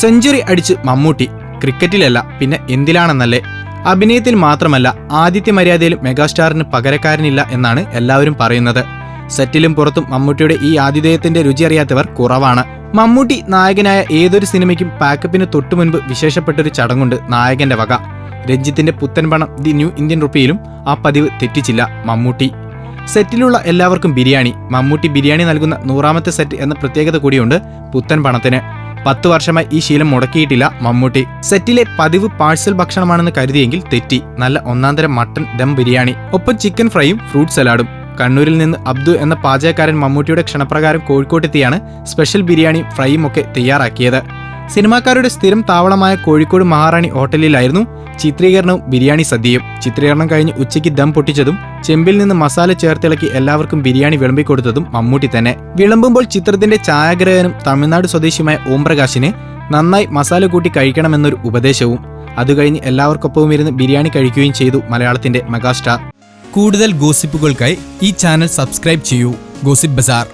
Century അടിച്ച് മമ്മൂട്ടി ക്രിക്കറ്റിലല്ല പിന്നെ എന്തിലാണെന്നല്ലേ? അഭിനയത്തിൽ മാത്രമല്ല ആദിത്യ മര്യാദയിലും മെഗാസ്റ്റാറിന് പകരക്കാരനില്ല എന്നാണ് എല്ലാവരും പറയുന്നത്. സെറ്റിലും പുറത്തും മമ്മൂട്ടിയുടെ ഈ ആതിഥേയത്തിന്റെ രുചി അറിയാത്തവർ കുറവാണ്. മമ്മൂട്ടി നായകനായ ഏതൊരു സിനിമയ്ക്കും പാക്കപ്പിന് തൊട്ടു മുൻപ് വിശേഷപ്പെട്ടൊരു ചടങ്ങുണ്ട് നായകന്റെ വക. രഞ്ജിത്തിന്റെ പുത്തൻ പണം ദി ന്യൂ ഇന്ത്യൻ റുപ്പിയിലും ആ പതിവ് തെറ്റിച്ചില്ല മമ്മൂട്ടി. സെറ്റിലുള്ള എല്ലാവർക്കും ബിരിയാണി. മമ്മൂട്ടി ബിരിയാണി നൽകുന്ന നൂറാമത്തെ സെറ്റ് എന്ന പ്രത്യേകത കൂടിയുണ്ട് പുത്തൻ പണത്തിന്. പത്ത് വർഷമായി ഈ ശീലം മുടക്കിയിട്ടില്ല മമ്മൂട്ടി. സെറ്റിലെ പതിവ് പാഴ്സൽ ഭക്ഷണമാണെന്ന് കരുതിയെങ്കിൽ തെറ്റി. നല്ല ഒന്നാന്തരം മട്ടൺ ദം ബിരിയാണി. ഒപ്പം ചിക്കൻ ഫ്രൈയും ഫ്രൂട്ട് സലാഡും. കണ്ണൂരിൽ നിന്ന് അബ്ദു എന്ന പാചകക്കാരൻ മമ്മൂട്ടിയുടെ ക്ഷണപ്രകാരം കോഴിക്കോട്ടെത്തിയാണ് സ്പെഷ്യൽ ബിരിയാണിയും ഫ്രൈയും ഒക്കെ തയ്യാറാക്കിയത്. സിനിമാക്കാരുടെ സ്ഥിരം താവളമായ കോഴിക്കോട് മഹാറാണി ഹോട്ടലിലായിരുന്നു ചിത്രീകരണവും ബിരിയാണി സദ്യയും. ചിത്രീകരണം കഴിഞ്ഞ് ഉച്ചയ്ക്ക് ദം പൊട്ടിച്ചതും ചെമ്പിൽ നിന്ന് മസാല ചേർത്തിളക്കി എല്ലാവർക്കും ബിരിയാണി വിളമ്പിക്കൊടുത്തതും മമ്മൂട്ടി തന്നെ. വിളമ്പുമ്പോൾ ചിത്രത്തിന്റെ ഛായാഗ്രഹകനും തമിഴ്നാട് സ്വദേശിയുമായ ഓംപ്രകാശിന് നന്നായി മസാല കൂട്ടി കഴിക്കണമെന്നൊരു ഉപദേശവും. അതുകഴിഞ്ഞ് എല്ലാവർക്കൊപ്പവും ഇരുന്ന് ബിരിയാണി കഴിക്കുകയും ചെയ്തു മലയാളത്തിന്റെ മെഗാസ്റ്റാർ. കൂടുതൽ ഗോസിപ്പുകൾക്കായി ഈ ചാനൽ സബ്സ്ക്രൈബ് ചെയ്യൂ. ഗോസിപ്പ് ബസാർ.